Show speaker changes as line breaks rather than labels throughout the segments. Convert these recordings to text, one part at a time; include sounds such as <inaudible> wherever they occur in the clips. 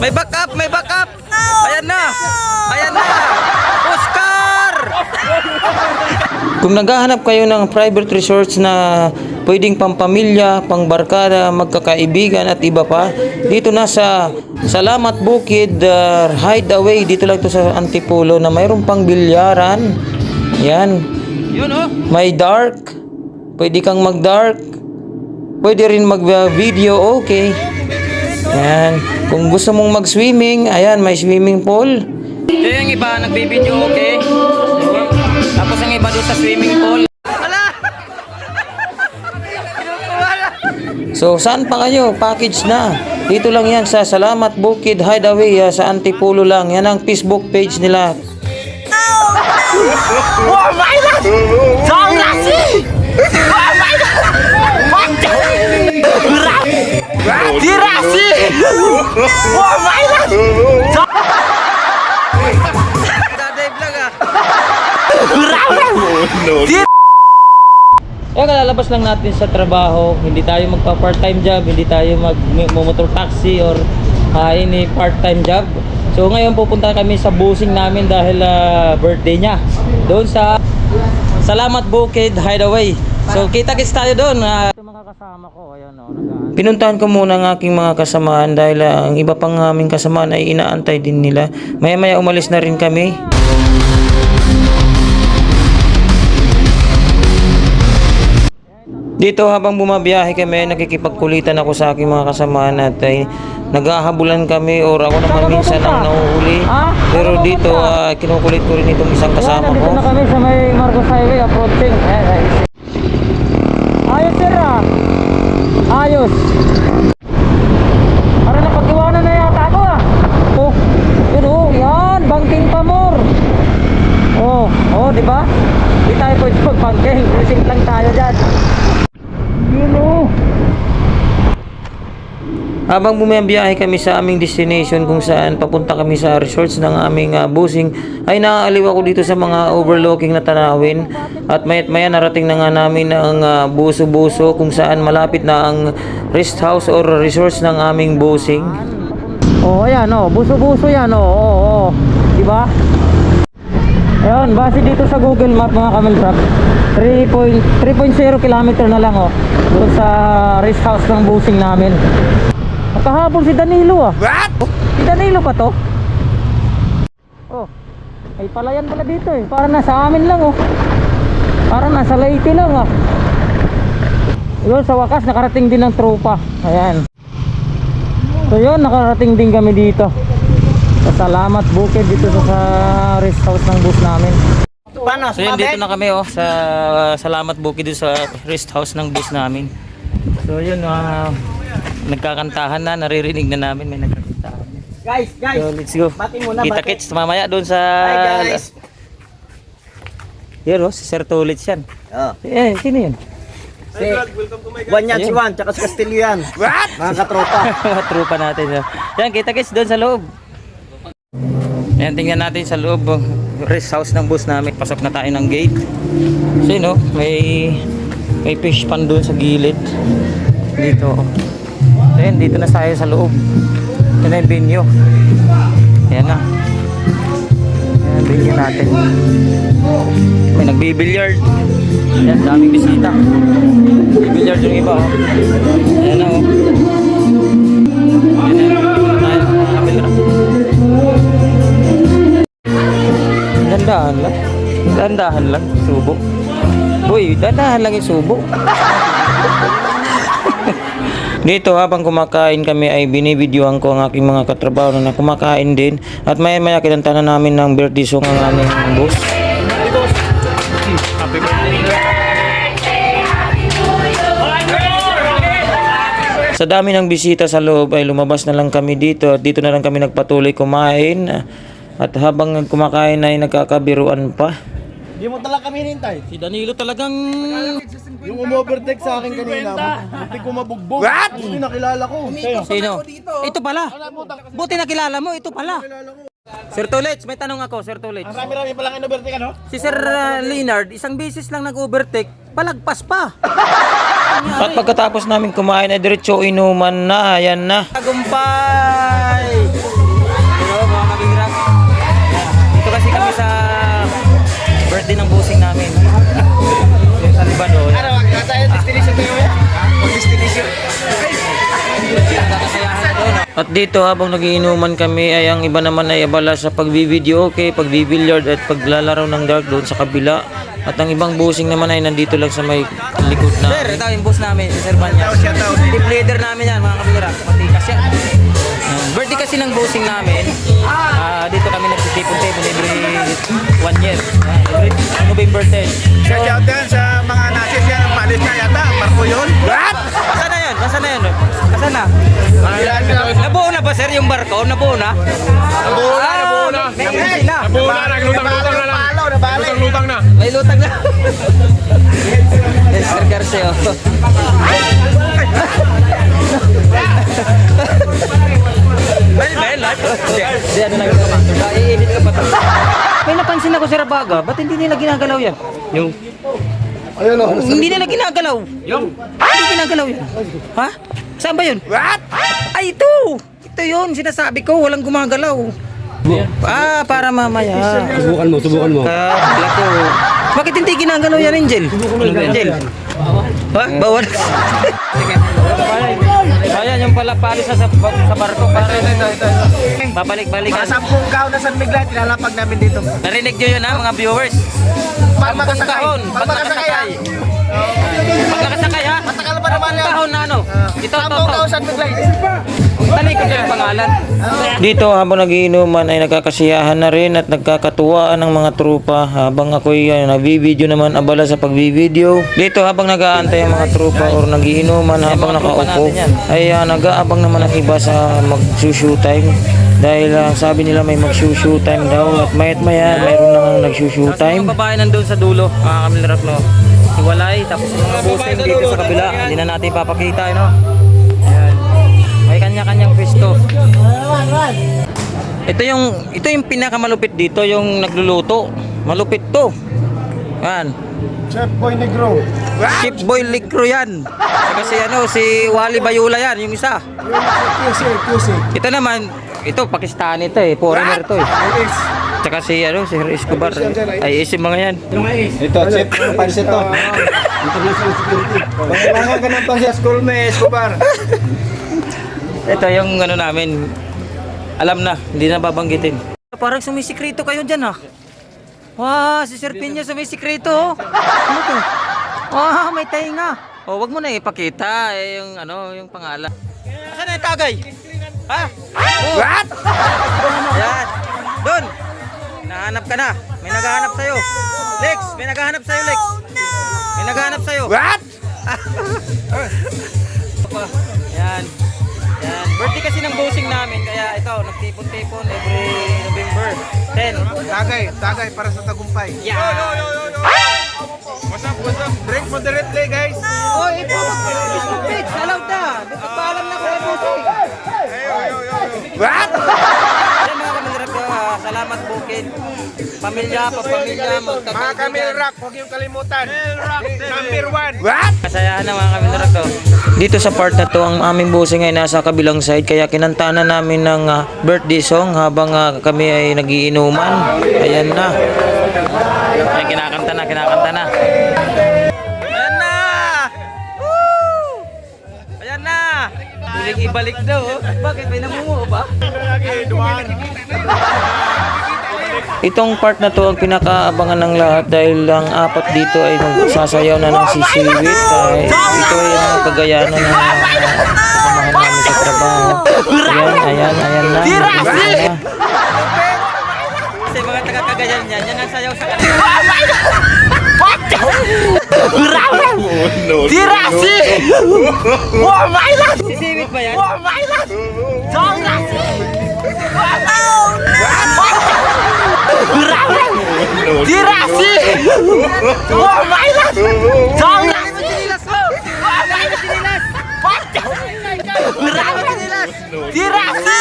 May backup, may backup. Ayan na. Ayan na. Oscar! Kung naghahanap kayo ng private resorts na pwedeng pampamilya, pangbarkada, magkakaibigan at iba pa, dito na sa Salamat Bukid uh, Hideaway, dito lang to sa Antipolo na mayroon pang bilyaran. Yan.
Yun oh.
May dark. Pwede kang mag-dark. Pwede rin mag-video, okay. Yan. Kung gusto mong mag-swimming, ayan, may swimming pool. Ito yung iba, nagbibideo, okay. Tapos yung iba doon sa swimming pool. So, saan pa kayo? Package na. Dito lang yan sa Salamat Bukid Hideaway ah, sa Antipolo lang. Yan ang Facebook page nila.
Oh my God! Nasi? Oh my God! Dirasi! Oh God!
Daday vlog ah. Kaya kalalabas lang natin sa trabaho, hindi tayo magpa part-time job, hindi tayo mag motor taxi or uh, any part-time job. So ngayon pupunta kami sa busing namin dahil ah, birthday niya. Doon sa Salamat Bukid Hideaway. So kita-kits tayo doon. Uh, kasama ko, ayun oh, Pinuntahan ko muna ang aking mga kasamaan dahil ah, ang iba pang aming kasamaan ay inaantay din nila. Maya-maya umalis na rin kami. Dito habang bumabiyahe kami, nakikipagkulitan ako sa aking mga kasamaan at ay naghahabulan kami or ako naman minsan ang nauhuli. Pero dito, ah, kinukulit ko rin itong isang kasama ko.
Dito na kami sa may Marcos Highway approaching. Ayan, ayan. Sir ah. Ayos. Para napag-iwanan na yata ako ah. Oh, yun oh, yan. Banking pa more. Oh, oh, di ba? Di tayo pwede mag-banking. Racing lang tayo dyan. Yun oh.
Habang bumabiyahe kami sa aming destination kung saan papunta kami sa resorts ng aming ah, busing ay naaaliw ako dito sa mga overlooking na tanawin at mayat maya narating na nga namin ang ah, buso-buso kung saan malapit na ang rest house or resorts ng aming busing.
Oh, ayan oh. Buso-buso yan oh. Oh, oh. Di ba? Ayun, base dito sa Google Map mga Camel Truck, 3.0 kilometer na lang oh. Doon sa rest house ng busing namin. Nakahabol si Danilo ah.
What?
Oh, si Danilo pa to? Oh. Ay palayan pala dito eh. Para nasa amin lang oh. Para nasa Leyte lang ah. Yun, sa wakas nakarating din ng tropa. Ayan. So yun, nakarating din kami dito. Sa Salamat Bukid dito sa, sa rest house ng bus namin.
Paano?
So yun, dito na kami oh sa Salamat Bukid dito sa rest house ng bus namin. So yun, ah, nagkakantahan na, naririnig na namin may nagkakantahan.
Guys, guys.
So let's go.
Bati muna,
Kita
bati.
kits mamaya doon sa
Hi guys.
Yan oh, si Sir Tulits yan.
Oh.
Eh, sino yun?
Si Juan yan, si Juan, tsaka si Castillo yan. What? Mga katropa. <laughs>
Mga trupa natin. Oh. Yan, kita kits doon sa loob. Yan, tingnan natin sa loob. oh, Rest house ng bus namin. Pasok na tayo ng gate. Yun oh, may may fish pan doon sa gilid. Dito. oh. Ayan, dito na tayo sa loob. Ito na yung venue. Ayan na. Ayan, venue natin. May nagbibilyard. Ayan, daming bisita. Bibilyard yung iba. Oh. Ayan na oh. Ayan na. Dandahan lang. Dandahan lang. Subo. Boy, dandahan lang yung subo. <laughs> Dito habang kumakain kami ay binibidyohan ko ang aking mga katrabaho na kumakain din at maya maya kinantanan namin ng birthday song ang aming boss. Sa dami ng bisita sa loob ay lumabas na lang kami dito at dito na lang kami nagpatuloy kumain at habang kumakain ay nagkakabiruan pa.
Hindi mo talaga kami hinintay.
Si Danilo talagang
Yung umovertake sa akin kanina, buti ko mabugbog. What? Hindi nakilala ko.
Sino? Ito pala. Buti nakilala mo, ito pala. Sir Tulets, may tanong ako, Sir Tulets.
Marami-rami palang in-overtake ano?
Si Sir uh, Leonard, isang beses lang nag-overtake, palagpas pa. At pagkatapos namin kumain ay diretso inuman na, ayan na. Tagumpay!
ng busing namin. Yung sa Libanon. Ano,
tayo ah. destination tayo eh. ah, yan? Destination.
At dito habang nagiinuman kami ay ang iba naman ay abala sa pagbibideo okay, pagbibilyard at paglalaro ng dark doon sa kabila. At ang ibang busing naman ay nandito lang sa may likod na. Sir, ito yung boss namin, si Sir Banyas. Team leader namin yan mga kabinira. Matikas yan birthday kasi ng busing namin. Ah, dito kami nagtitipon-tipon every one year. Ah, every November 10. So,
Shout out din sa mga nasis yan, palis na yata, Marco yun. What?
Asa na yun? Asa na yun? Asa na? Nabuo na ba sir yung barko? Nabuo na? Nabuo na, nabuo na.
Nabuo na, naglutang-lutang na lang. Lutang-lutang na.
May lutang na. Yes, Sir Garcia. Oh. Well, well, live. Di, ano lang ito. Iinit ka pa. May napansin ako Sir Abaga, ba't hindi nila ginagalaw yan? Yung
Ayun o.
hindi nila ginagalaw. Yung? Hindi ginagalaw yan. Ha? Saan ba yun?
What?
Ay, ito! Ito yun, sinasabi ko, walang gumagalaw. Ah, para mamaya.
Subukan mo, subukan mo.
Ah, wala ko. Bakit hindi ginagalaw yan, Angel? Angel? Ha? Bawal? Sige. <laughs> Ayan, yung pala palis na sa, sa barko. Pare. Babalik-balikan.
Sampung kahon na San Miguel, tinalapag namin dito.
Narinig nyo yun ha, mga viewers?
Pag
Sampung
makasakay. Pag makasakay, ah.
Pag nakasakay ha?
Matagal pa naman yan.
Kahon na ano? Ito, ito,
Sampung
ito.
kahon San Miguel.
Talikod yung pangalan. Dito habang nagiinuman ay nagkakasiyahan na rin at nagkakatuwaan ng mga trupa habang ako'y uh, nagbibideo naman abala sa pagbibideo. Dito habang nag-aantay ang mga trupa or nagiinuman habang nakaupo ay uh, nag-aabang naman ang iba sa mag-shoot time dahil uh, sabi nila may mag-shoot time daw at mayat maya mayroon nang nag-shoot time. Yung babae nandun sa dulo, mga kamilrap no. Hiwalay, tapos yung mga busing dito sa kabila, hindi na natin papakita, no? Ayan. May kanya-kanyang pwesto. Ito yung ito yung pinakamalupit dito, yung nagluluto. Malupit to. Yan.
Chef Boy Negro.
Chip Boy Licro yan. Kasi ano, si Wally Bayula yan, yung isa. Ito naman, ito Pakistani to eh, foreigner to eh. Tsaka si ano, si Escobar. Ay, isim mga yan.
Ito, Chef. Pansit to. International security. Kailangan ka ng pang school me, Escobar. <laughs>
Ito yung ano namin. Alam na, hindi na babanggitin. Parang sumisikreto kayo dyan ah. Wow, si Sir Pinya sumisikreto oh. Ano to? Wow, may tainga. Oh, wag mo na ipakita eh, yung ano, yung pangalan. Asan na yung tagay? Ha? Oh. What? Yan. Doon. Nahanap ka na. May naghahanap sa'yo. Lex, may naghahanap sa'yo, Lex. May naghahanap sa'yo.
What? <laughs>
Yan. Yan. Birthday kasi ng bossing namin, kaya ito, nagtipon-tipon every November 10.
Tagay, tagay para sa tagumpay.
Yeah.
What's up, what's up? Drink moderately, guys.
Oh, ito, Facebook page, allowed na. Nagpapaalam na kay bossing.
What?
Yan mga kamilrap, ah, bukid. Pamilya, papamilya,
Mga
magkakaibigan.
Camel Rock, huwag yung kalimutan. Number one. What?
Kasayahan ng mga kamilrap to. Dito sa part na to, ang aming busing ay nasa kabilang side, kaya kinanta na namin ng ah, birthday song habang ah, kami ay nagiinuman. Ayan na. Ay, kinakanta na, kinakanta na. Ayan na! Woo! Ayan na! Huling ibalik daw. oh. Bakit? May namungo ba? <laughs> Itong part na to ang pinakaabangan ng lahat dahil ang apat dito ay magsasayaw na ng sisiwit dahil ito ay mga kagayanan na kasamahan namin sa trabaho. Ayan, ayan, ayan na. Ayan na. Kasi mga taga-kagayan niyan, yan ang sayaw sa kanila.
Dirasi! Oh my God!
Sisiwit ba yan?
Oh my God! Dirasi! Oh my God! Dirasi!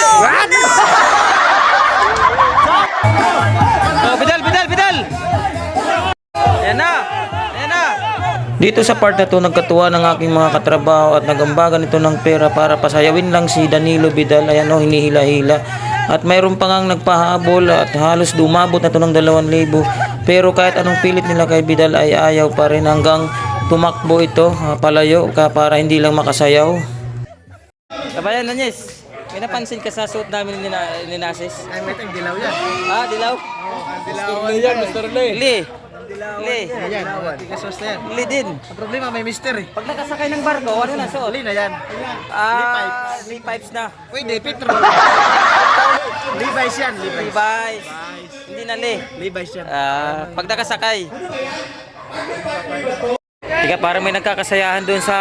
Oh, bidal, bidal, bidal! Ayan na! Ayan na! Dito sa part na to, nagkatuwa ng aking mga katrabaho at nagambagan ito ng pera para pasayawin lang si Danilo Bidal. Ayan o, hinihila-hila. At mayroon pa ngang nagpahabol at halos dumabot na to ng 2,000. Pero kahit anong pilit nila kay Bidal ay ayaw pa rin hanggang tumakbo ito ah, palayo ka para hindi lang makasayaw. Kabayan Nanyes, may napansin ka sa suot namin ni, na, ni Nasis?
Ay, may tayong dilaw yan.
Ah, dilaw?
Dilaw yan, Mr. Lee.
Li. Li.
Yan, tigasos na yan.
Li din.
Ang problema, may mister eh.
Pag nakasakay ng barko, ano na suot?
Uli na yan.
Ah, Li pipes na.
Pwede, petrol. Levi's yan, Levi's.
Levi's. Hindi na Li.
Levi's yan.
Ah, pag nakasakay. Teka, parang may nagkakasayahan doon sa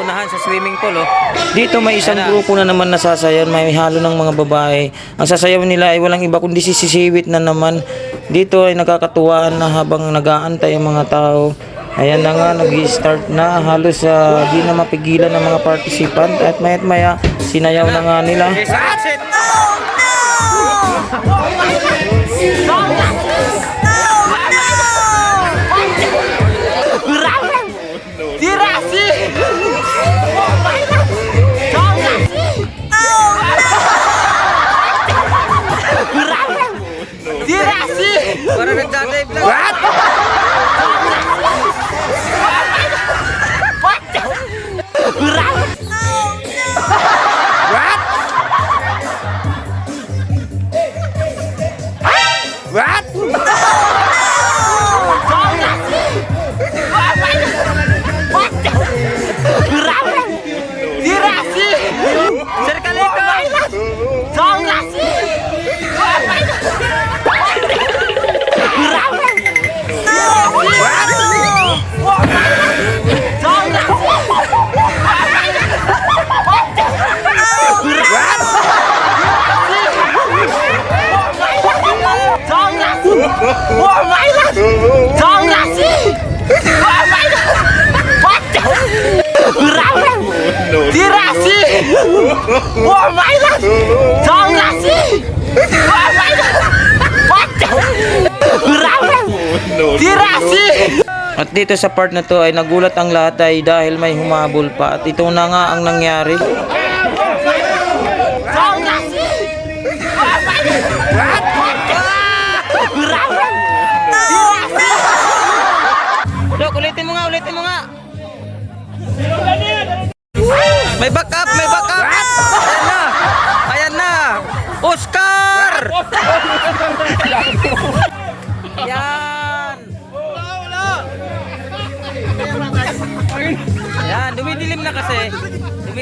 unahan sa swimming pool, oh. Dito may isang grupo na naman nasasayaw, may halo ng mga babae. Ang sasayaw nila ay walang iba kundi si sisiwit na naman. Dito ay nakakatuwaan na habang nag-aantay ang mga tao. Ayan na nga, nag-start na halos sa di na mapigilan ng mga participant at mayat maya sinayaw na nga nila. Parang <laughs> At dito sa part na to ay nagulat ang lahat ay dahil may humabol pa at ito na nga ang nangyari. Dok, ulitin mo nga, ulitin mo nga. May backup,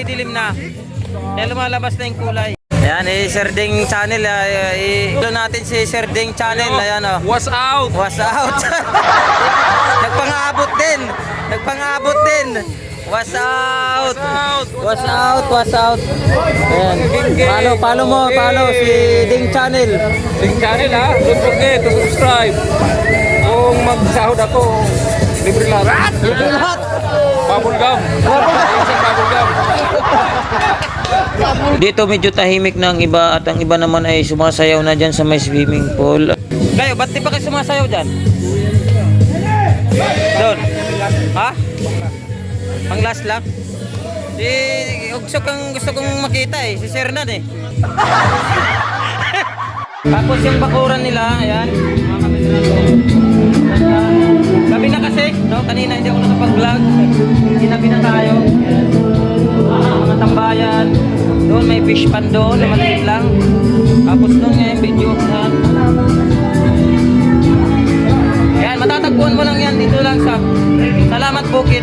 Dumidilim na. Kaya lumalabas na yung kulay. Ayan, eh, Sir Ding Channel. Uh, i natin si Sir Ding Channel. Ayan, oh.
What's out?
Was out. <laughs> Nagpangabot din. Nagpangabot din. Was out. Was out. Was out. Ayan. Follow, follow mo. Follow si Ding Channel.
Link channel ha. Don't forget to subscribe. Kung magsahod ako, libre lahat.
Libre lahat.
Bubble gum. Bubble gum.
Dito medyo tahimik na ang iba at ang iba naman ay sumasayaw na dyan sa may swimming pool. Kayo, ba't di pa kayo sumasayaw dyan? Doon. Ha? Pang last lang? Si, gusto kong, gusto kong makita eh. Si Sir Nan eh. <laughs> Tapos yung bakuran nila, ayan. Gabi na kasi, no? Kanina hindi ako nakapag-vlog. Ginabi na tayo. Mga tambayan. Doon may fish pan doon, na maliit lang. Tapos doon nga yung video. Yan. Yan, matatagpuan mo lang yan dito lang sa Salamat Bukit.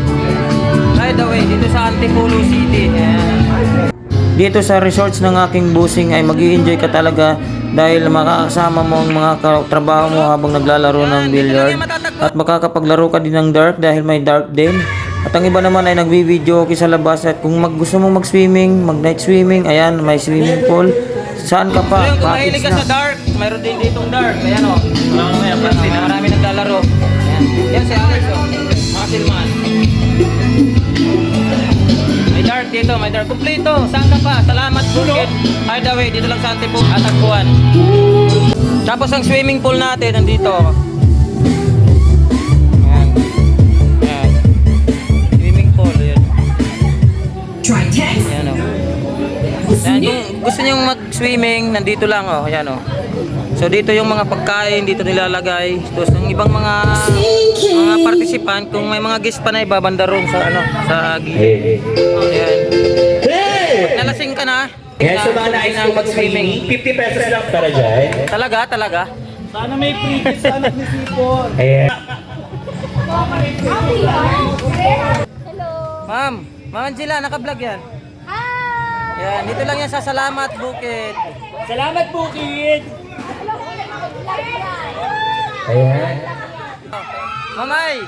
By the way, dito sa Antipolo City. Yan. Dito sa resorts ng aking busing ay mag enjoy ka talaga dahil makakasama mo ang mga trabaho mo habang naglalaro ng billiard at makakapaglaro ka din ng dark dahil may dark din. At ang iba naman ay nagbi-video okay sa labas at kung mag, gusto mong mag-swimming, mag-night swimming, ayan, may swimming pool. Saan ka pa?
Kung
Package
mahilig ka
na.
sa dark, mayroon din ditong dark. Ayan o. Marami, marami, marami naglalaro.
Ayan.
Yan si Alex o. Muscle man. May dark dito, may dark. Kompleto. Saan ka pa? Salamat Bukit. By the way, dito lang sa Antipolo. Atagpuan.
Tapos ang swimming pool natin nandito. Ayan.
Try text.
Ayan o. Yan, kung gusto niyo mag-swimming, nandito lang oh, ayan oh. So dito yung mga pagkain, dito nilalagay. Tapos yung ibang mga mga participant, kung may mga guest pa na ibabanda roon sa ano, sa gilid. Ayan. Pag nalasing ka na,
Kaya sa mga
na-
nais
na
kong mag-swimming, 50 pesos lang para dyan.
Talaga, talaga.
Ayan.
Ma'am, Ma'am Angela, naka-vlog yan. Yan, dito lang yan sa Salamat Bukid.
Salamat po, kid! Ayan.
Mamay!